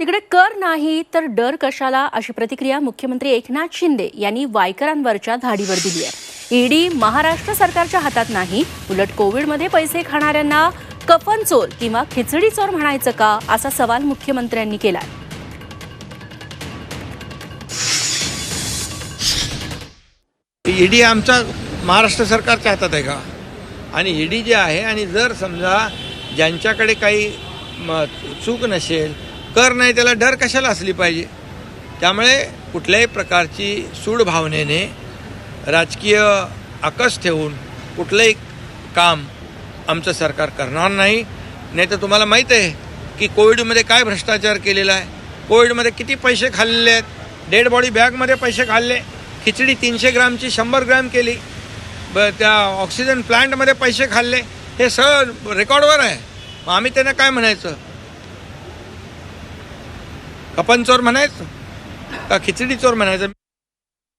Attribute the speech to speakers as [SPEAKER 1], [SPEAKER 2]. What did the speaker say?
[SPEAKER 1] तिकडे कर नाही तर डर कशाला? अशी प्रतिक्रिया मुख्यमंत्री एकनाथ शिंदे यांनी वायकरांवरच्या धाडीवर दिली आहे. ईडी महाराष्ट्र सरकारच्या हातात नाही. उलट कोविडमध्ये पैसे खाणाऱ्यांना कफन चोर किंवा खिचडी चोर म्हणायचं का? असा सवाल मुख्यमंत्र्यांनी केलाय.
[SPEAKER 2] ईडी आमचा महाराष्ट्र सरकारच्या हातात आहे का? आणि ईडी जे आहे आणि जर समजा ज्यांच्याकडे काही म, चूक नसेल कर नाही त्याला डर कशाला असली पाहिजे? त्यामुळे कुठल्याही प्रकारची सूड भावनेने राजकीय आकस ठेवून कुठलंही काम आमचं सरकार करणार नाही. नाही तर तुम्हाला माहीत आहे की कोविडमध्ये काय भ्रष्टाचार केलेला आहे? कोविडमध्ये किती पैसे खाल्लेले आहेत? डेड बॉडी बॅगमध्ये पैसे खाल्ले. खिचडी तीनशे ग्रामची शंभर ग्रॅम केली. ब त्या ऑक्सिजन प्लांटमध्ये पैसे खाल्ले. हे सगळं रेकॉर्डवर आहे. मग आम्ही त्यांना काय म्हणायचं? कपन चोर म्हणायचं? का खिचडी चोर म्हणायचं?